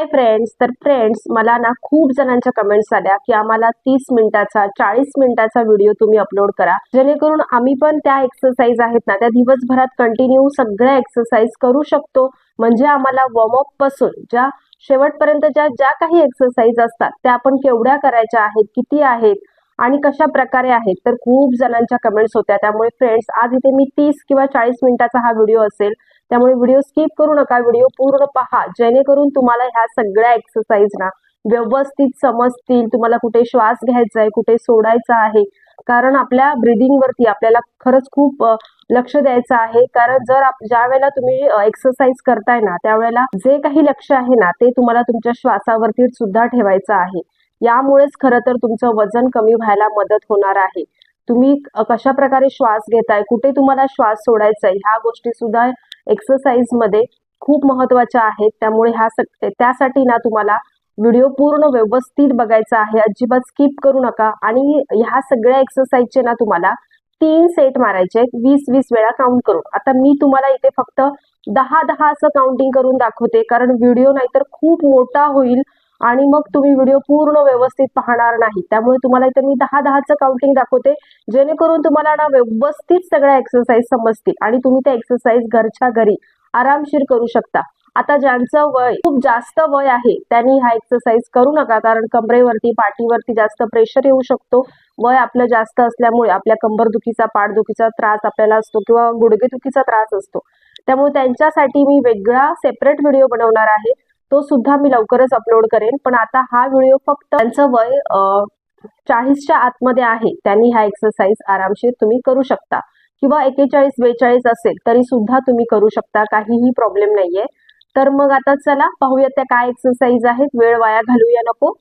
Hi friends तर friends मला ना खूप जणांच्या कमेंट्स आल्या की आम्हाला तीस मिनिटाचा चाळीस मिनिटाचा व्हिडिओ तुम्ही अपलोड करा. जेणेकरून आम्ही पण त्या एक्सरसाइज आहेत ना त्या दिवसभरात कंटिन्यू सगळ्या एक्सरसाइज करू शकतो. म्हणजे आम्हाला वॉर्मअपपासून ज्या शेवटपर्यंत ज्या ज्या काही एक्सरसाइज असतात त्या आपण केवढ्या करायच्या आहेत किती आहेत आणि कशा प्रकारे आहेत तर खूप जणांच्या कमेंट्स होत्या. त्यामुळे फ्रेंड्स आज इथे मी तीस किंवा चाळीस मिनिटाचा हा व्हिडिओ असेल. त्यामुळे व्हिडिओ स्किप करू नका. व्हिडिओ पूर्ण पहा. जेणेकरून तुम्हाला ह्या सगळ्या एक्सरसाइज ना व्यवस्थित समजतील. तुम्हाला कुठे श्वास घ्यायचा आहे कुठे सोडायचा आहे. कारण आपल्या ब्रिदिंग वरती आपल्याला खरंच खूप लक्ष द्यायचं आहे. कारण जर ज्या वेळेला तुम्ही एक्सरसाइज करताय ना त्यावेळेला जे काही लक्ष आहे ना ते तुम्हाला तुमच्या श्वासावरती सुद्धा ठेवायचं आहे. यामुळेच खरं तर तुमचं वजन कमी व्हायला मदत होणार आहे. तुम्ही कशा प्रकारे श्वास घेताय कुठे तुम्हाला श्वास सोडायचा आहे ह्या गोष्टी सुद्धा एक्सरसाइजमध्ये खूप महत्त्वाच्या आहेत. त्यामुळे ह्या त्यासाठी ना तुम्हाला व्हिडिओ पूर्ण व्यवस्थित बघायचा आहे. अजिबात स्किप करू नका. आणि ह्या सगळ्या एक्सरसाइजचे ना तुम्हाला तीन सेट मारायचे वीस वीस वेळा काउंट करून. आता मी तुम्हाला इथे फक्त दहा दहा असं काउंटिंग करून दाखवते. कारण व्हिडिओ नाहीतर खूप मोठा होईल. आणि मग तुम्ही व्हिडिओ पूर्ण व्यवस्थित पाहणार नाही. त्यामुळे तुम्हाला इथे मी दहा दहाचं काउंटिंग दाखवते. जेणेकरून तुम्हाला ना व्यवस्थित सगळ्या एक्सरसाइज समजतील आणि तुम्ही त्या एक्सरसाइज घरच्या घरी आरामशीर करू शकता. आता ज्यांचं वय खूप जास्त वय आहे त्यांनी हा एक्सरसाइज करू नका. कारण कमरेवरती पाठीवरती जास्त प्रेशर येऊ शकतो. वय आपलं जास्त असल्यामुळे आपल्या कंबरदुखीचा पाठदुखीचा त्रास आपल्याला असतो किंवा गुडघेदुखीचा त्रास असतो. त्यामुळे त्यांच्यासाठी मी वेगळा सेपरेट व्हिडिओ बनवणार आहे. तो सुद्धा मी लवकरच अपलोड करेन. पण आता हा व्हिडिओ फक्त त्यांचं वय चाळीसच्या आतमध्ये आहे. त्यांनी ह्या एक्सरसाइज आरामशीर तुम्ही करू शकता. किंवा एकेचाळीस बेचाळीस असेल तरी सुद्धा तुम्ही करू शकता. काहीही प्रॉब्लेम नाहीये. तर मग आता चला पाहूया त्या काय एक्सरसाइज आहेत. वेळ वाया घालूया नको.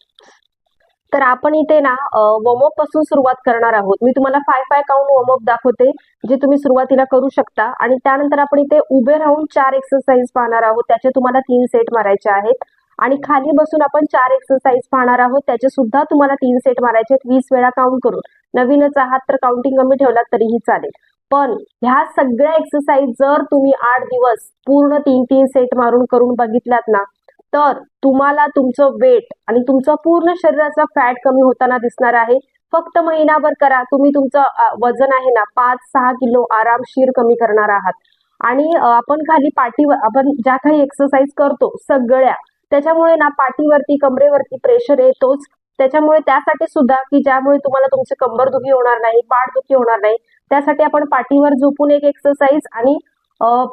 तर आपण इथे ना वॉर्मअपपासून सुरुवात करणार आहोत. मी तुम्हाला फाय फाय काउंट वॉर्मअप दाखवते जे तुम्ही सुरुवातीला करू शकता. आणि त्यानंतर आपण इथे उभे राहून चार एक्सरसाइज पाहणार आहोत. त्याचे तुम्हाला तीन सेट मारायचे आहेत. आणि खाली बसून आपण चार एक्सरसाइज पाहणार आहोत. त्याचे सुद्धा तुम्हाला तीन सेट मारायचे आहेत. वीस वेळा काउंट करून. नवीनच आहात तर काउंटिंग कमी ठेवलात तरीही चालेल. पण ह्या सगळ्या एक्सरसाइज जर तुम्ही आठ दिवस पूर्ण तीन तीन सेट मारून करून बघितल्यात ना तर तुम्हाला तुमचं वेट आणि तुमचं पूर्ण शरीराचा फॅट कमी होताना दिसणार आहे. फक्त महिनाभर करा. तुम्ही तुमचं वजन आहे ना पाच सहा किलो आरामशीर कमी करणार आहात. आणि आपण खाली पाठीवर आपण ज्या काही एक्सरसाइज करतो सगळ्या त्याच्यामुळे ना पाठीवरती कमरेवरती प्रेशर येतोच. त्याच्यामुळे त्यासाठी सुद्धा की ज्यामुळे तुम्हाला तुमचे कंबरदुखी होणार नाही पाठदुखी होणार नाही त्यासाठी आपण पाठीवर झोपून एक एक्सरसाइज आणि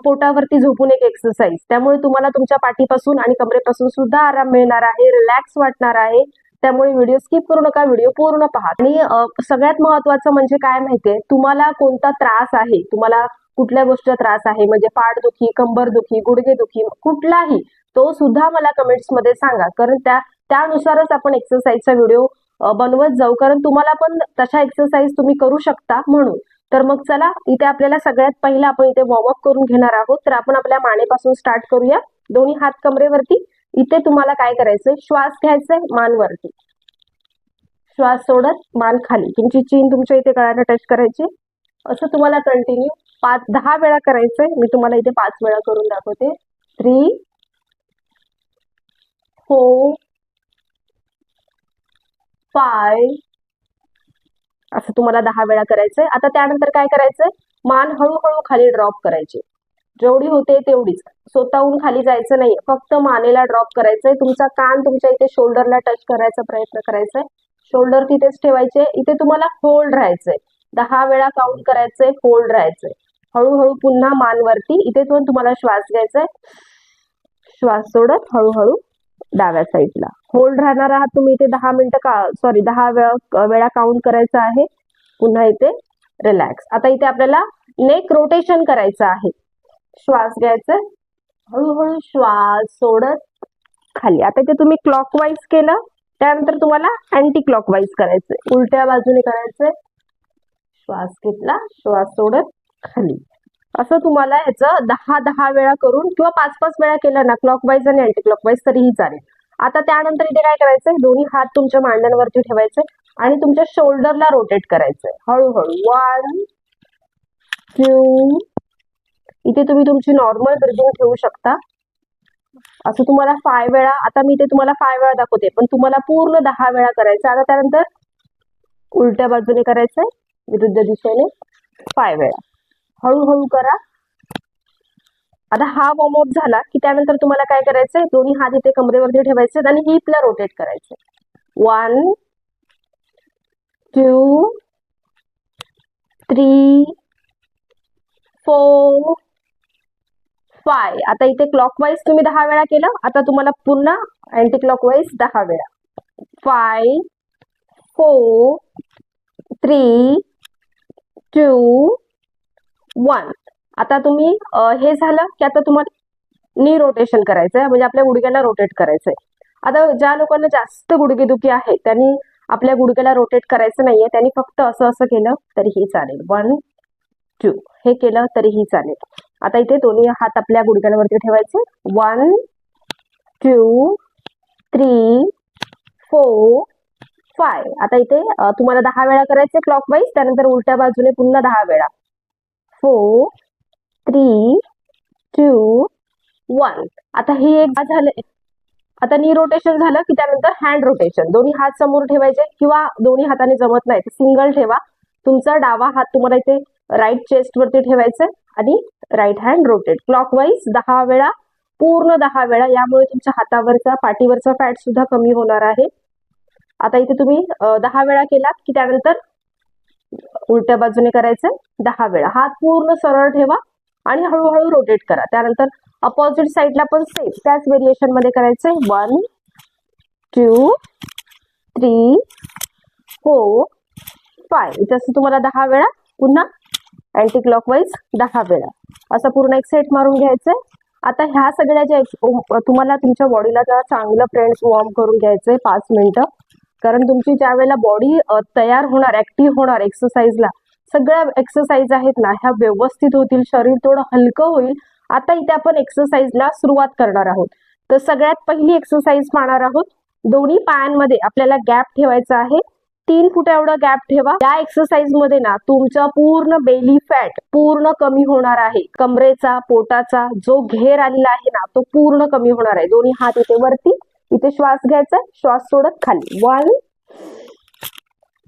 पोटावरती झोपून एक एक्सरसाइज त्यामुळे तुम्हाला तुमच्या पाठीपासून आणि कमरेपासून सुद्धा आराम मिळणार आहे रिलॅक्स वाटणार आहे. त्यामुळे व्हिडिओ स्किप करू नका व्हिडिओ पूर्ण पहा. आणि सगळ्यात महत्वाचं म्हणजे काय माहितीये? तुम्हाला कोणता त्रास आहे? तुम्हाला कुठल्या गोष्टीचा त्रास आहे? म्हणजे पाठदुखी कंबरदुखी गुडघेदुखी कुठलाही तो सुद्धा मला कमेंट्समध्ये सांगा. कारण त्या त्यानुसारच आपण एक्सरसाइजचा व्हिडिओ बनवत जाऊ. कारण तुम्हाला पण तशा एक्सरसाइज तुम्ही करू शकता म्हणून. तर मग चला इथे आपल्याला सगळ्यात पहिला आपण इथे वॉर्मअप करून घेणार आहोत. तर आपण आपल्या मानेपासून स्टार्ट करूया. दोन्ही हात कमरेवरती. इथे तुम्हाला काय करायचंय? श्वास घ्यायचंय मानवरती श्वास सोडत मान खाली. तुमची चीन तुमच्या इथे गळ्याला टच करायची. असं तुम्हाला कंटिन्यू पाच दहा वेळा करायचंय. मी तुम्हाला इथे पाच वेळा करून दाखवते. थ्री फोर फाय असं तुम्हाला दहा वेळा करायचंय. आता त्यानंतर काय करायचंय? मान हळूहळू खाली ड्रॉप करायची. जेवढी होते तेवढीच. स्वतःहून खाली जायचं नाही फक्त मानेला ड्रॉप करायचंय. तुमचा कान तुमच्या इथे शोल्डरला टच करायचा प्रयत्न करायचाय. शोल्डर तिथेच ठेवायचे. इथे तुम्हाला होल्ड राहायचंय. दहा वेळा काउंट करायचंय होल्ड राहायचंय. हळूहळू पुन्हा मानवरती इथे पण तुम्हाला श्वास घ्यायचाय. श्वास सोडत हळूहळू डाव्या साईडला. होल्ड राहणार आहात तुम्ही इथे दहा मिनिटं का सॉरी दहा वेळा वेळा काउंट करायचं आहे. पुन्हा इथे रिलॅक्स आता इथे आपल्याला नेक रोटेशन करायचं आहे. श्वास घ्यायचं. हळूहळू श्वास सोडत खाली. आता इथे तुम्ही क्लॉकवाईज केलं त्यानंतर तुम्हाला अँटी क्लॉकवाईज करायचंय. उलट्या बाजूने करायचंय. श्वास घेतला श्वास सोडत खाली. असं तुम्हाला याचं दहा दहा वेळा करून किंवा पाच पाच वेळा केलं ना क्लॉकवाईज आणि अँटी क्लॉकवाईज तरीही चालेल. आता त्यानंतर इथे काय करायचंय? दोन्ही हात तुमच्या मांड्यांवरती ठेवायचे आणि तुमच्या शोल्डरला रोटेट करायचंय. हळूहळू. वन टू इथे तुम्ही तुमची नॉर्मल ब्रिदिंग ठेवू शकता. असं तुम्हाला फाय वेळा आता मी ते तुम्हाला फाय वेळा दाखवते पण तुम्हाला पूर्ण दहा वेळा करायचं आता त्यानंतर उलट्या बाजूने करायचंय विरुद्ध दिशेने फाय वेळा. हळूहळू करा. आता हा वॉर्मअप झाला की त्यानंतर तुम्हाला काय करायचंय? दोन्ही हात इथे कमरेवरती ठेवायचे आणि हिपला रोटेट करायचे one two three four five आता इथे क्लॉकवाईज तुम्ही दहा वेळा केलं. आता तुम्हाला पुन्हा अँटी क्लॉकवाईज दहा वेळा. Five four three two one आता तुम्ही हे झालं की आता तुम्हाला नी रोटेशन करायचंय म्हणजे आपल्या गुडघ्याला रोटेट करायचंय. आता ज्या लोकांना जास्त गुडघेदुखी आहे त्यांनी आपल्या गुडघ्याला रोटेट करायचं नाहीये त्यांनी फक्त असं असं केलं तरीही चालेल. वन टू हे केलं तरीही चालेल. आता इथे दोन्ही हात आपल्या गुडघ्यांवरती ठेवायचे. One two three four five आता इथे तुम्हाला दहा वेळा करायचे क्लॉकवाईज त्यानंतर उलट्या बाजूने पुन्हा दहा वेळा. Four three two one. आता ही एक झालं? आता नी रोटेशन झालं की त्यानंतर हँड रोटेशन दोन्ही हात समोर ठेवायचे किंवा दोन्ही हाताने जमत नाही. सिंगल ठेवा. तुमचा डावा हात तुम्हाला इथे राईट चेस्ट वरती ठेवायचा आणि राईट हँड रोटेट क्लॉकवाईज दहा वेळा पूर्ण दहा वेळा. यामुळे तुमच्या हातावरचा पाठीवरचा फॅट सुद्धा कमी होणार आहे. आता इथे तुम्ही दहा वेळा केलात की त्यानंतर उलट्या बाजूने करायचं दहा वेळा. हात पूर्ण सरळ ठेवा आणि हळूहळू रोटेट करा. त्यानंतर अपोजिट साईडला पण सेम त्याच व्हेरिएशनमध्ये करायचंय one two three four five तसं तुम्हाला दहा वेळा पुन्हा अँटी क्लॉकवाईज दहा वेळा. असं पूर्ण एक सेट मारून घ्यायचंय. आता ह्या सगळ्या ज्या तुम्हाला तुमच्या बॉडीला जरा चांगलं फ्रेंड्स वॉर्म करून घ्यायचंय पाच मिनिटं. कारण तुमची ज्या वेळेला बॉडी तयार होणार ऍक्टिव्ह होणार एक्सरसाइजला सगळ्या एक्सरसाइज आहेत ना ह्या व्यवस्थित होतील शरीर थोडं हलकं होईल. आता इथे आपण एक्सरसाइजला सुरुवात करणार आहोत. तर सगळ्यात पहिली एक्सरसाइज पाहणार आहोत. दोन्ही पायांमध्ये आपल्याला गॅप ठेवायचा आहे. तीन फुट एवढा गॅप ठेवा. या एक्सरसाइजमध्ये ना तुमचा पूर्ण बेली फॅट पूर्ण कमी होणार आहे. कमरेचा पोटाचा जो घेर आलेला आहे ना तो पूर्ण कमी होणार आहे. दोन्ही हात इथे वरती इथे श्वास घ्यायचा श्वास सोडत खाली. वन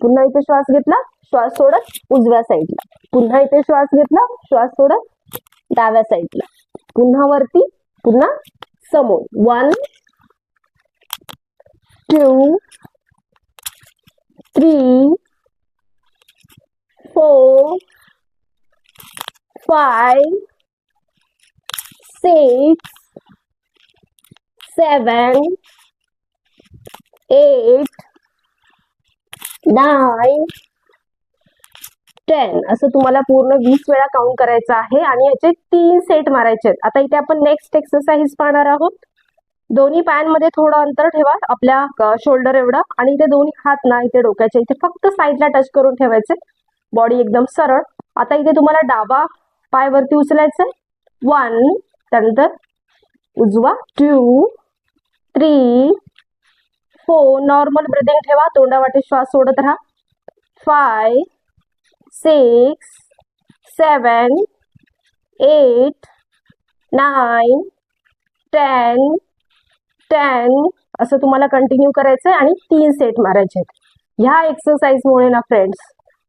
पुन्हा इथे श्वास घेतला श्वास सोडत उजव्या साईडला पुन्हा इथे श्वास घेतला श्वास सोडत डाव्या साईडला पुन्हा वरती पुन्हा समोर. One two three four five six seven eight nine, ten असं तुम्हाला पूर्ण वीस वेळा काउंट करायचं आहे आणि याचे तीन सेट मारायचे आहेत. आता इथे आपण नेक्स्ट एक्सरसाइज पाहणार आहोत. दोन्ही पायांमध्ये थोडं अंतर ठेवा आपल्या शोल्डर एवढं. आणि इथे दोन्ही हात ना इथे डोक्याच्या इथे फक्त साईडला टच करून ठेवायचे. बॉडी एकदम सरळ. आता इथे तुम्हाला डावा पाय वरती उचलायचा वन त्यानंतर उजवा. Two three four normal breathing ठेवा. तोंडावाटे श्वास सोडत राहा. Five six seven eight nine ten ten असं तुम्हाला कंटिन्यू करायचंय आणि तीन सेट मारायचे ह्या एक्सरसाइजमुळे ना फ्रेंड्स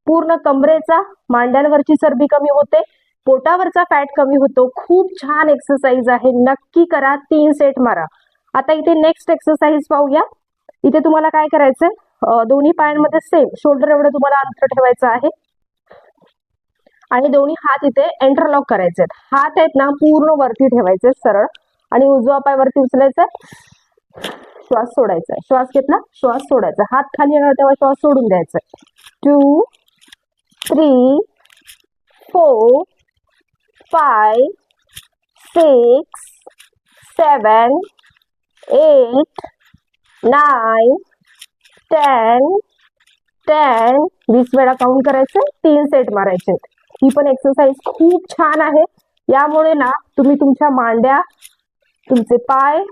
पूर्ण कमरेचा मांड्यांवरची चरबी कमी होते. पोटावरचा फॅट कमी होतो. खूप छान एक्सरसाइज आहे. नक्की करा. तीन सेट मारा. आता इथे नेक्स्ट एक्सरसाइज पाहूया. इथे तुम्हाला काय करायचंय? दोन्ही पायांमध्ये सेम शोल्डर एवढं तुम्हाला अंतर ठेवायचं आहे. आणि दोन्ही हात इथे एंटरलॉक करायचे आहेत. हात आहेत ना पूर्ण वरती ठेवायचे सरळ. आणि उजवा पाय वरती उचलायचा. श्वास सोडायचा श्वास घेतला श्वास सोडायचा हात खाली येणार तेव्हा श्वास सोडून द्यायचा two three four five six seven eight nine ten ten वीस वेळा काउंट करायचे तीन सेट मारायचे. ही पण एक्सरसाइज खूप छान आहे. यामुळे ना तुम्ही तुमच्या मांड्या तुमचे पाय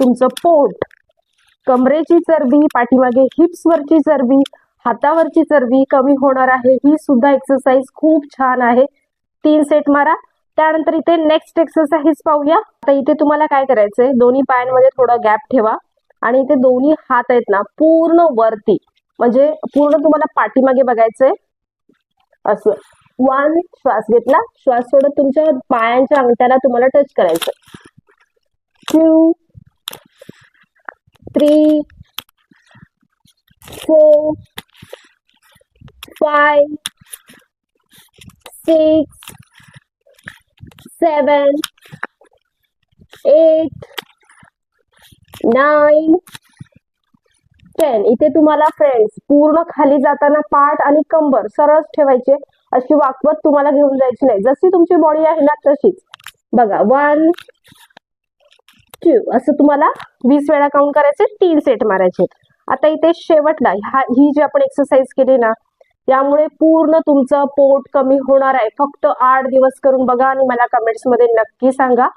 तुमचं पोट कमरेची चरबी पाठीमागे हिप्सवरची चरबी हातावरची चरबी कमी होणार आहे. ही सुद्धा एक्सरसाइज खूप छान आहे. तीन सेट मारा. त्यानंतर इथे नेक्स्ट एक्सरसाइज पाहूया. आता इथे तुम्हाला काय करायचंय? दोन्ही पायांमध्ये थोडा गॅप ठेवा. आणि इथे दोन्ही हात आहेत ना पूर्ण वरती. म्हणजे पूर्ण तुम्हाला पाठीमागे बघायचंय. असं. वन श्वास घेतला. श्वास सोडत तुमच्या पायांच्या अंगठ्याला तुम्हाला टच करायचं two three four five six seven eight nine ten इथे तुम्हाला फ्रेंड्स पूर्ण खाली जाताना पाठ आणि कंबर सरळ ठेवायचे. अशी वाकवत तुम्हाला घेऊन जायची नाही. जशी तुमची बॉडी आहे ना तशीच. बघा वन टू असं तुम्हाला वीस वेळा काउंट करायचे तीन सेट मारायचे. आता इथे शेवटला हा ही जी आपण एक्सरसाइज केली ना यामुळे पूर्ण तुमचं पोट कमी होणार आहे. फक्त आठ दिवस करून बघा आणि मला कमेंट्समध्ये नक्की सांगा.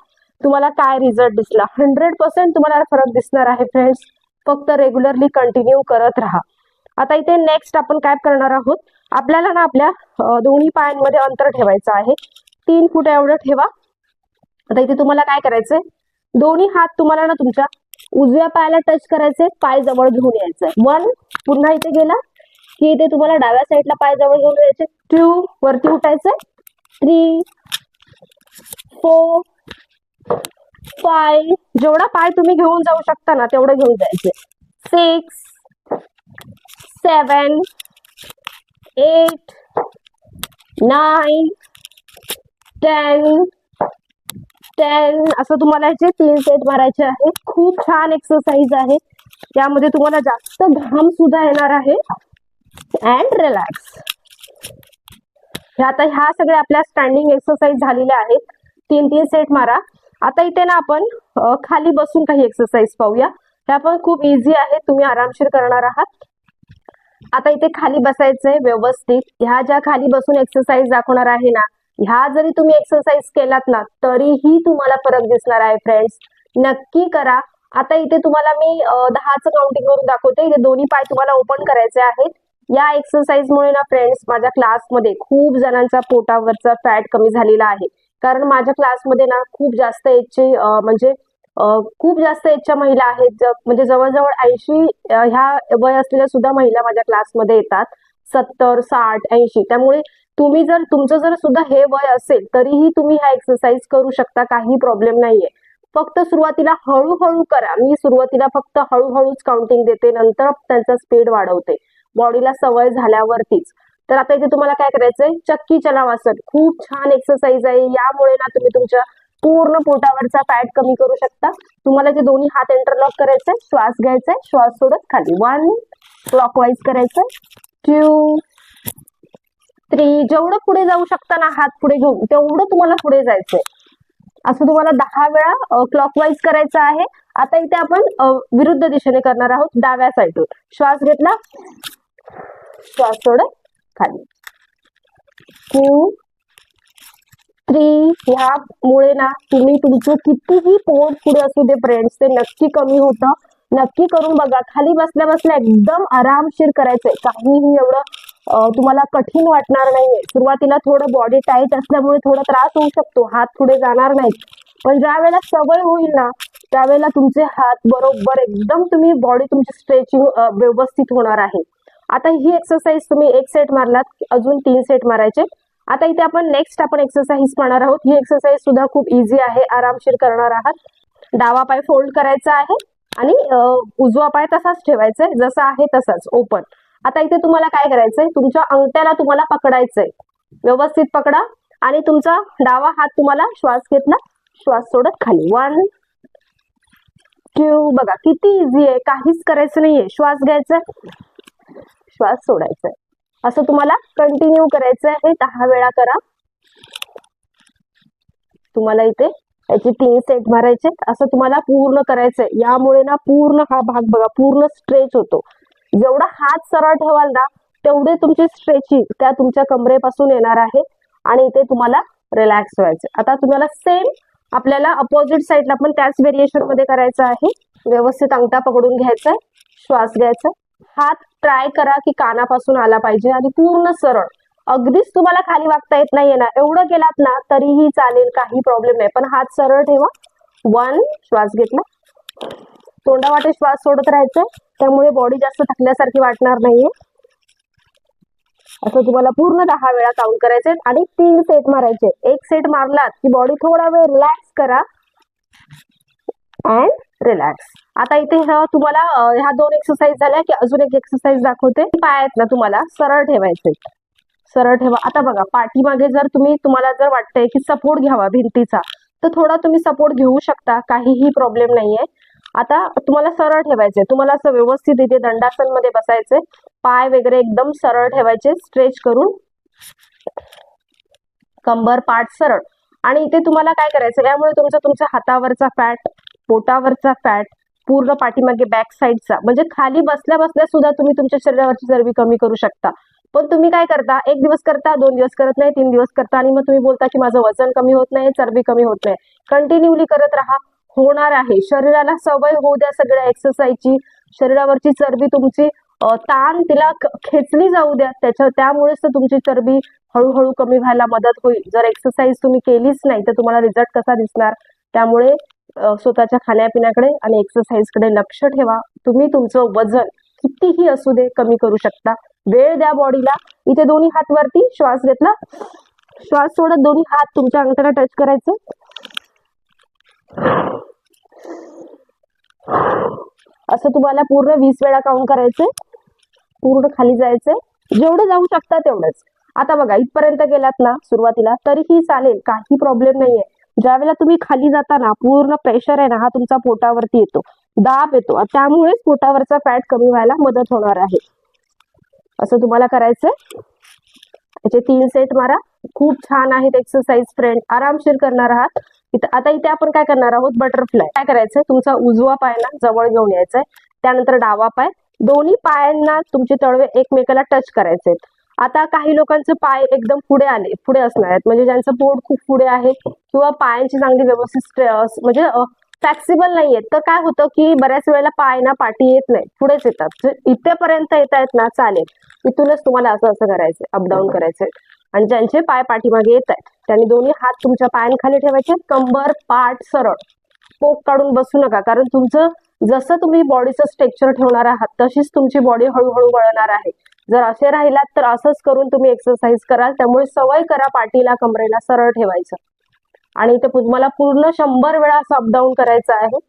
तुम्हाला काय रिझल्ट दिसला? हंड्रेड पर्सेंट तुम्हाला फरक दिसणार आहे फ्रेंड्स फक्त रेग्युलरली कंटिन्यू करत राहा. आता इथे नेक्स्ट आपण काय करणार आहोत? आपल्याला ना आपल्या दोन्ही पायांमध्ये अंतर ठेवायचं आहे. तीन फूट एवढं ठेवा. आता इथे तुम्हाला काय करायचंय? दोन्ही हात तुम्हाला ना तुमच्या उजव्या पायाला टच करायचे पाय जवळ घेऊन यायचंय. वन पुन्हा इथे गेला. की इथे तुम्हाला डाव्या साईडला पाय जवळ घेऊन जायचे. टू वरती उठायचं. थ्री फोर फाय जेवढा पाय तुम्ही घेऊन जाऊ शकता ना तेवढं घेऊन जायचे. Six seven eight nine ten ten असं तुम्हाला याचे तीन सेट मारायचे आहे. खूप छान एक्सरसाइज आहे. त्यामध्ये तुम्हाला जास्त घाम सुद्धा येणार आहे. अँड रिलॅक्स आता ह्या सगळ्या आपल्या स्टँडिंग एक्सरसाइज झालेल्या आहेत. तीन तीन सेट मारा. आता इथे ना आपण खाली बसून काही एक्सरसाइज पाहूया. ह्या पण खूप इझी आहे. तुम्ही आरामशीर करणार आहात. आता इथे खाली बसायचंय व्यवस्थित. ह्या ज्या खाली बसून एक्सरसाइज दाखवणार आहे ना ह्या जरी तुम्ही एक्सरसाइज केलात ना तरीही तुम्हाला फरक दिसणार आहे फ्रेंड्स नक्की करा. आता इथे तुम्हाला मी दहाचं काउंटिंग करून दाखवते. इथे दोन्ही पाय तुम्हाला ओपन करायचे आहेत. या एक्सरसाइज मुळे ना फ्रेंड्स माझ्या क्लासमध्ये खूप जणांचा पोटावरचा फॅट कमी झालेला आहे. कारण माझ्या क्लासमध्ये ना खूप जास्त याची म्हणजे खूप जास्त याच्या महिला आहेत. म्हणजे जवळजवळ ऐंशी ह्या वय असलेल्या सुद्धा महिला माझ्या क्लासमध्ये येतात. सत्तर साठ ऐंशी. त्यामुळे तुम्ही जर तुमचं जर सुद्धा हे वय असेल तरीही तुम्ही ह्या एक्सरसाइज करू शकता. काही प्रॉब्लेम नाहीये. फक्त सुरुवातीला हळूहळू करा. मी सुरुवातीला फक्त हळूहळूच काउंटिंग देते. नंतर त्यांचा स्पीड वाढवते. बॉडीला सवय झाल्यावरतीच. तर आता इथे तुम्हाला काय करायचंय? चक्की चलावासन. खूप छान एक्सरसाइज आहे. यामुळे ना तुम्ही तुमच्या पूर्ण पोटावरचा फॅट कमी करू शकता. तुम्हाला जे दोन्ही हात इंटरलॉक करायचंय श्वास घ्यायचाय श्वास सोडत खाली. वन क्लॉकवाईज करायचंय. टू थ्री जेवढं पुढे जाऊ शकता ना हात पुढे घेऊन तेवढं तुम्हाला पुढे जायचंय. असं तुम्हाला दहा वेळा क्लॉकवाईज करायचं आहे. आता इथे आपण विरुद्ध दिशेने करणार आहोत डाव्या साईडून श्वास घेतला. श्वास खाली. टू थ्री ह्यामुळे ना तुम्ही तुमचं कितीही पोट पुढे असू दे फ्रेंड्स ते नक्की कमी होतं. नक्की करून बघा. खाली बसल्या बसल्या एकदम आरामशीर करायचंय. काहीही एवढं तुम्हाला कठीण वाटणार नाहीये. सुरुवातीला थोडं बॉडी टाईट असल्यामुळे थोडा त्रास होऊ शकतो. हात पुढे जाणार नाहीत. पण ज्या वेळेला सवय होईल ना त्यावेळेला तुमचे हात बरोबर एकदम तुम्ही बॉडी तुमची स्ट्रेचिंग व्यवस्थित होणार आहे. आता ही एक्सरसाइज तुम्ही एक सेट मारलात अजून तीन सेट मारायचे. आता इथे आपण नेक्स्ट आपण एक्सरसाइज पाहणार आहोत. ही एक्सरसाइज सुद्धा खूप इझी आहे. आरामशीर करणार आहात. डावा पाय फोल्ड करायचा आहे आणि उजवा पाय तसाच ठेवायचा आहे. जसा आहे तसाच. ओपन आता इथे तुम्हाला काय करायचंय? तुमच्या अंगठ्याला तुम्हाला पकडायचंय. व्यवस्थित पकडा आणि तुमचा डावा हात तुम्हाला श्वास घेतला श्वास सोडत खाली. वन क्यू बघा किती इझी आहे. काहीच करायचं नाहीये. श्वास घ्यायचा श्वास सोडायचा असं तुम्हाला कंटिन्यू करायचं आहे दहा वेळा करा. तुम्हाला इथे याचे तीन सेट मारायचे असं तुम्हाला पूर्ण करायचंय. यामुळे ना पूर्ण हा भाग बघा पूर्ण स्ट्रेच होतो. जेवढा हात सरळ ठेवाल ना तेवढे तुमची स्ट्रेचिंग त्या तुमच्या कमरेपासून येणार आहे आणि इथे तुम्हाला रिलॅक्स व्हायचं आता तुम्हाला सेम आपल्याला अपोजिट साईडला पण त्याच व्हेरिएशनमध्ये करायचं आहे. व्यवस्थित अंगठा पकडून घ्यायचा श्वास घ्यायचा. हात ट्राय करा की कानापासून आला पाहिजे आणि पूर्ण सरळ. अगदीच तुम्हाला खाली वागता येत नाहीये ना. एवढं केलात ना तरीही चालेल काही प्रॉब्लेम नाही. पण हात सरळ ठेवा. वन श्वास घेतला. तोंडावाटे श्वास सोडत राहायचं त्यामुळे बॉडी जास्त थकल्यासारखी वाटणार नाहीये. असं तुम्हाला पूर्ण दहा वेळा काउंट करायचे आणि तीन सेट मारायचे एक सेट मारलात की बॉडी थोडा वेळ रिलॅक्स करा. अँड रिलॅक्स आता इथे ह्या तुम्हाला ह्या दोन एक्सरसाइज झाल्या की अजून एक एक्सरसाइज दाखवते. पाय आहेत ना तुम्हाला सरळ ठेवायचे सरळ ठेवा. आता बघा पाठीमागे जर तुम्ही तुम्हाला जर वाटतंय की सपोर्ट घ्यावा भिंतीचा तर थोडा तुम्ही सपोर्ट घेऊ शकता. काहीही प्रॉब्लेम नाहीये. आता तुम्हाला सरळ ठेवायचे तुम्हाला असं व्यवस्थित इथे दंडासनमध्ये बसायचे पाय वगैरे एकदम सरळ ठेवायचे. स्ट्रेच करून कंबर पाठ सरळ. आणि इथे तुम्हाला काय करायचं यामुळे तुमचा तुमच्या हातावरचा फॅट पोटावरचा फॅट पूर्ण पाठीमागे बॅक साईडचा म्हणजे खाली बसल्या बसल्या सुद्धा तुम्ही तुमच्या शरीरावरची चरबी कमी करू शकता. पण तुम्ही काय करता? एक दिवस करता दोन दिवस करत नाही तीन दिवस करता आणि मग तुम्ही बोलता की माझं वजन कमी होत नाही चरबी कमी होत नाही. कंटिन्यूली करत राहा. होणार आहे. शरीराला सवय होऊ द्या सगळ्या एक्सरसाइजची शरीरावरची चरबी तुमची ताण तिला खेचली जाऊ द्या. त्याच्या त्यामुळेच तर तुमची चरबी हळूहळू कमी व्हायला मदत होईल. जर एक्सरसाइज तुम्ही केलीच नाही तर तुम्हाला रिझल्ट कसा दिसणार? त्यामुळे स्वतःच्या खाण्यापिण्याकडे आणि एक्सरसाइजकडे लक्ष ठेवा. तुम्ही तुमचं वजन कितीही असू दे कमी करू शकता. वेळ द्या बॉडीला इथे दोन्ही हात वरती श्वास घेतला. श्वास सोडत दोन्ही हात तुमच्या अंगठ्याला टच करायचं. असं तुम्हाला पूर्ण वीस वेळा काउंट करायचंय पूर्ण खाली जायचंय जेवढं जाऊ शकता तेवढंच. आता बघा इथपर्यंत गेलात ना सुरुवातीला तरीही चालेल. काही प्रॉब्लेम नाहीये. ज्यावेळेला तुम्ही खाली जाताना पूर्ण प्रेशर आहे ना हा तुमचा पोटावरती येतो. दाब येतो. त्यामुळेच पोटावरचा फॅट कमी व्हायला मदत होणार आहे. असं तुम्हाला करायचंय. त्याचे तीन सेट मारा. खूप छान आहेत एक्सरसाइज फ्रेंड आरामशीर करणार आहात. इथं आता इथे आपण काय करणार आहोत? बटरफ्लाय काय करायचंय? तुमचा उजवा पाय ना जवळ घेऊन यायचाय. त्यानंतर डावा पाय. दोन्ही पायांना तुमचे तळवे एकमेकाला टच करायचे आता काही लोकांचे पाय एकदम पुढे आले पुढे असणार आहेत. म्हणजे ज्यांचं पोट खूप पुढे आहे किंवा पायांची चांगली व्यवस्थित म्हणजे फ्लेक्सिबल नाही आहेत. तर काय होतं की बऱ्याच वेळेला पाय ना पाठी येत नाही पुढेच येतात. इथेपर्यंत येत आहेत ना चालेल. इथूनच तुम्हाला असं असं करायचं अपडाऊन करायचंय. आणि ज्यांचे पाय पाठीमागे येत आहेत त्यांनी दोन्ही हात तुमच्या पायांखाली ठेवायचे. कंबर पाठ सरळ. पोक काढून बसू नका. कारण तुमचं जसं तुम्ही बॉडीचं स्ट्रक्चर ठेवणार आहात तशीच तुमची बॉडी हळूहळू वळणार आहे. जर असे राहिलात तर असंच करून तुम्ही एक्सरसाइज कराल. त्यामुळे सवय करा पाठीला कमरेला सरळ ठेवायचं. आणि इथे तुम्हाला पूर्ण शंभर वेळा असं अपडाऊन करायचं आहे.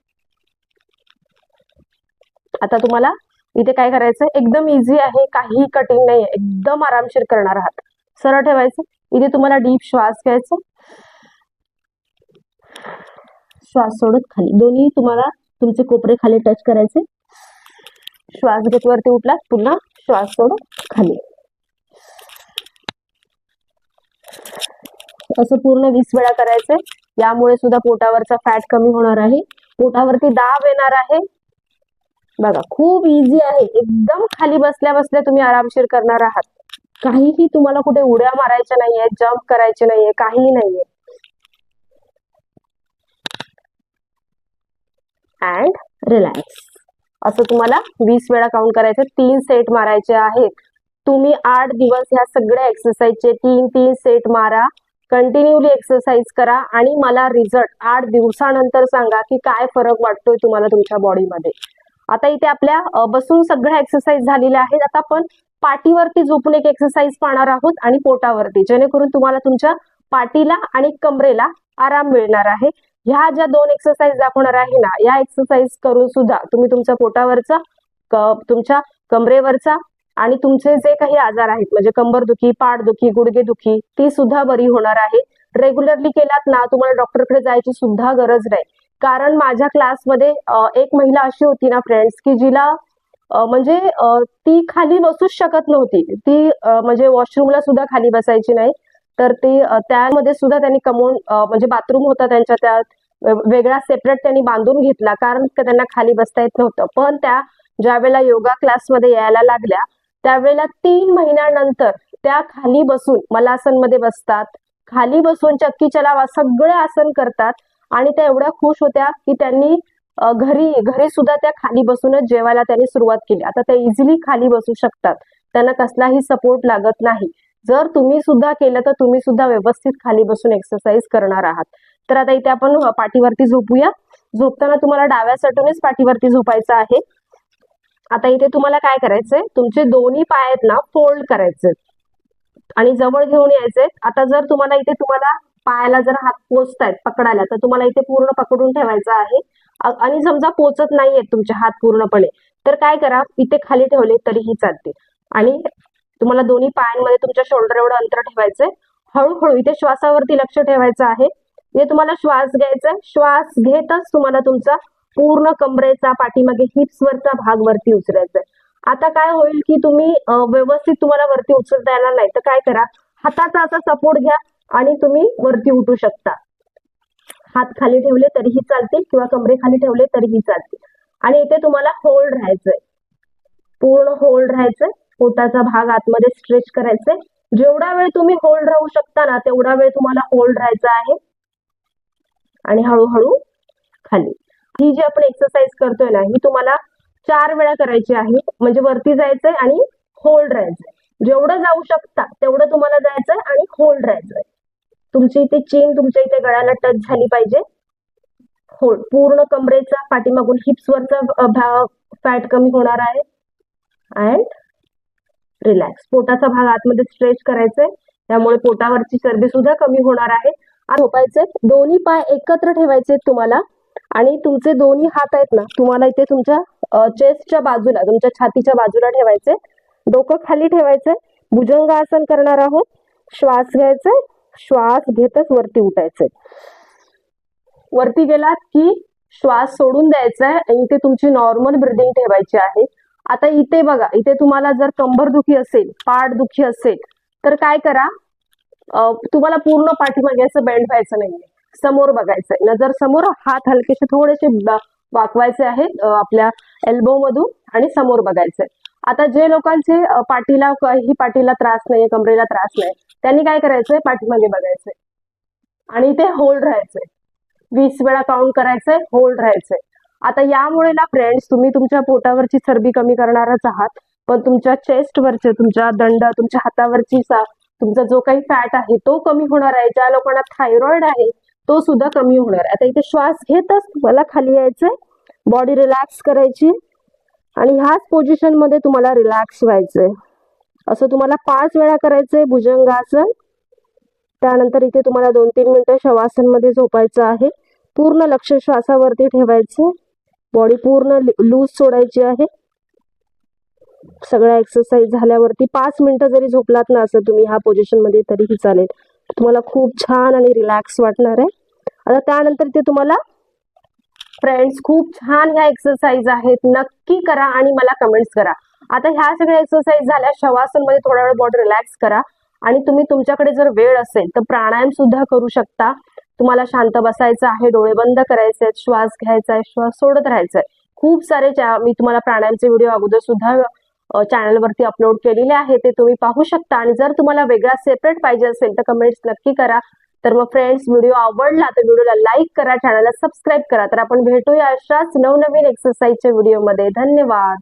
आता तुम्हाला इथे काय करायचं एकदम इझी आहे. काही कठीण नाही एकदम आरामशीर करणार आहात. सरळ ठेवायचं. इथे तुम्हाला डीप श्वास घ्यायचा श्वास सोडत खाली. दोन्ही तुम्हाला तुमचे कोपरे खाली टच करायचे. श्वास घेत वरती उठला पुन्हा श्वास सोडून खाली. असं पूर्ण वीस वेळा करायचंय. यामुळे सुद्धा पोटावरचा फॅट कमी होणार आहे. पोटावरती दाब येणार आहे. बघा खूप इझी आहे. एकदम खाली बसल्या बसल्या तुम्ही आरामशीर करणार आहात. काहीही तुम्हाला कुठे उड्या मारायच्या नाहीये जम्प करायचे नाहीये काहीही नाहीये अँड रिलॅक्स असं तुम्हाला वीस वेळा काउंट करायचं तीन सेट मारायचे आहेत. तुम्ही आठ दिवस ह्या सगळ्या एक्सरसाइजचे तीन तीन सेट मारा. कंटिन्यूली एक्सरसाइज करा आणि मला रिझल्ट आठ दिवसानंतर सांगा की काय फरक वाटतोय तुम्हाला तुमच्या बॉडीमध्ये आता इथे आपल्या बसून सगळ्या एक्सरसाइज झालेल्या आहेत. आता आपण पाठीवरती झोपून एक एक्सरसाइज पाहणार आहोत आणि पोटावरती. जेणेकरून तुम्हाला तुमच्या पाठीला आणि कमरेला आराम मिळणार आहे. ह्या ज्या दोन एक्सरसाइज दाखवणार आहे ना या एक्सरसाइज करून सुद्धा तुम्ही तुमच्या पोटावरचा तुमच्या कमरेवरचा आणि तुमचे जे काही आजार आहेत म्हणजे कंबरदुखी पाठदुखी गुडघेदुखी ती सुद्धा बरी होणार आहे. रेग्युलरली केलात ना तुम्हाला डॉक्टरकडे जायची सुद्धा गरज नाही. कारण माझ्या क्लासमध्ये एक महिला अशी होती ना फ्रेंड्स की जिला म्हणजे ती खाली बसूच शकत नव्हती. ती म्हणजे वॉशरूमला सुद्धा खाली बसायची नाही. तर ती त्यामध्ये सुद्धा त्यांनी कमवून म्हणजे बाथरूम होता त्यांच्या त्यात. वेगळा सेपरेट त्यांनी बांधून घेतला. कारण त्यांना खाली बसता येत नव्हतं. पण त्या ज्यावेळेला योगा क्लासमध्ये यायला लागल्या त्यावेळेला तीन महिन्यानंतर त्या खाली बसून मलासनमध्ये बसतात. खाली बसून चक्की चलावा सगळे आसन करतात. आणि त्या एवढ्या खुश होत्या की त्यांनी घरी घरी सुद्धा त्या खाली बसूनच जेवायला त्यांनी सुरुवात केली. आता त्या इझिली खाली बसू शकतात. त्यांना कसलाही सपोर्ट लागत नाही. जर तुम्ही सुद्धा केलं तर तुम्ही सुद्धा व्यवस्थित खाली बसून एक्सरसाइज करणार आहात. तर आता इथे आपण पाठीवरती झोपूया. झोपताना तुम्हाला डाव्या सटूनच पाठीवरती झोपायचं आहे. आता इथे तुम्हाला काय करायचंय? तुमचे दोन्ही पाय आहेत ना फोल्ड करायचे आणि जवळ घेऊन यायचे आता जर तुम्हाला इथे तुम्हाला पायाला जर हात पोचतायत पकडायला तर तुम्हाला इथे पूर्ण पकडून ठेवायचं आहे. आणि समजा पोचत नाहीयेत तुमचे हात पूर्णपणे तर काय करा? इथे खाली ठेवले तरीही चालते आणि तुम्हाला दोन्ही पायांमध्ये तुमच्या शोल्डर एवढं अंतर ठेवायचंय. हळूहळू इथे श्वासावरती लक्ष ठेवायचं आहे. जे तुम्हाला श्वास घ्यायचा श्वास घेतच तुम्हाला तुमचा पूर्ण कमरेचा पाठीमागे हिप्स वरचा भाग वरती उचलायचा आता काय होईल की तुम्ही व्यवस्थित तुम्हाला वरती उचलता येणार नाही. तर काय करा? हाताचा असा सपोर्ट घ्या आणि तुम्ही वरती उठू शकता. हात खाली ठेवले तरीही चालतील किंवा कमरे खाली ठेवले तरीही चालतील. आणि इथे तुम्हाला होल्ड राहायचंय. पूर्ण होल्ड राहायचंय. पोटाचा भाग आतमध्ये स्ट्रेच करायचंय. जेवढा वेळ तुम्ही होल्ड राहू शकता ना तेवढा वेळ तुम्हाला होल्ड राहायचा आहे. आणि हळूहळू खाली. ही जी आपण एक्सरसाइज करतोय ना ही तुम्हाला चार वेळा करायची आहे. म्हणजे वरती जायचंय आणि होल्ड राहायचंय. जेवढं जाऊ शकता तेवढं तुम्हाला जायचंय आणि होल्ड राहायचंय. तुमची इथे चेन तुमच्या इथे गळ्याला टच झाली पाहिजे. होल्ड पूर्ण कमरेचा पाठीमागून हिप्स वरचा भाग फॅट कमी होणार आहे. अँड रिलॅक्स पोटाचा भाग आतमध्ये स्ट्रेच करायचंय. त्यामुळे पोटावरची चरबी सुद्धा कमी होणार आहे. झोपायचे दोन्ही पाय एकत्र ठेवायचे तुम्हाला. आणि तुमचे दोन्ही हात आहेत ना तुम्हाला इथे तुमच्या चेस्टच्या बाजूला तुमच्या छातीच्या बाजूला ठेवायचे डोकं खाली ठेवायचंय भुजंगासन करणार आहोत. श्वास घ्यायचे श्वास घेतच वरती उठायचे वरती गेलात की श्वास सोडून द्यायचा आहे आणि इथे तुमची नॉर्मल ब्रिदिंग ठेवायची आहे. आता इथे बघा इथे तुम्हाला जर कंबर दुखी असेल पाठ दुखी असेल तर काय करा? तुम्हाला पूर्ण पाठीमागे असं बेंड व्हायचं नाहीये. समोर बघायचंय. नजर समोर हात हलकेसे थोडेसे वाकवायचे आहेत आपल्या एल्बो मधून आणि समोर बघायचंय. आता जे लोकांचे पाठीला ही पाठीला त्रास नाहीये कमरेला त्रास नाही त्यांनी काय करायचंय? पाठीमागे बघायचंय. आणि ते होल्ड राहायचंय. वीस वेळा काउंट करायचंय होल्ड राहायचंय. आता यामुळे ना फ्रेंड्स तुम्ही तुमच्या पोटावरची चरबी कमी करणारच आहात पण तुमच्या चेस्ट वरचे तुमच्या दंड तुमच्या हातावरची सा तुमचा जो काही फॅट आहे तो कमी होणार आहे. ज्या लोकांना थायरॉइड आहे तो सुद्धा कमी होणार आहे. आता इथे श्वास घेतच तुम्हाला खाली यायचंय. बॉडी रिलॅक्स करायची. आणि ह्याच पोझिशनमध्ये तुम्हाला रिलॅक्स व्हायचंय. असं तुम्हाला पाच वेळा करायचंय भुजंगासन. त्यानंतर इथे तुम्हाला दोन तीन मिनिटं शवासनमध्ये झोपायचं आहे. पूर्ण लक्ष श्वासावरती ठेवायचं. बॉडी पूर्ण लूज सोडायची आहे. सगळ्या एक्सरसाइज झाल्यावरती पाच मिनिटं जरी झोपलात ना असं तुम्ही ह्या पोझिशनमध्ये तरीही चालेल. तुम्हाला खूप छान आणि रिलॅक्स वाटणार आहे. आता त्यानंतर ते तुम्हाला फ्रेंड्स खूप छान ह्या एक्सरसाइज आहेत. नक्की करा आणि मला कमेंट्स करा. आता ह्या सगळ्या एक्सरसाइज झाल्या शवासनमध्ये थोडा वेळ बॉडी रिलॅक्स करा. आणि तुम्ही तुमच्याकडे जर वेळ असेल तर प्राणायाम सुद्धा करू शकता. तुम्हाला शांत बसायचं आहे डोळे बंद करायचे आहेत श्वास घ्यायचा आहे श्वास सोडत राहायचा आहे. खूप सारे मी तुम्हाला प्राणायामचे व्हिडिओ अगोदर सुद्धा चॅनलवरती अपलोड केलेले आहे ते तुम्ही पाहू शकता. आणि जर तुम्हाला वेगळा सेपरेट पाहिजे असेल तर कमेंट्स नक्की करा. तर मग फ्रेंड्स व्हिडिओ आवडला तर व्हिडिओला लाईक करा चॅनलला सबस्क्राईब करा. तर आपण भेटूया अशाच नवनवीन एक्सरसाइजच्या व्हिडिओमध्ये धन्यवाद.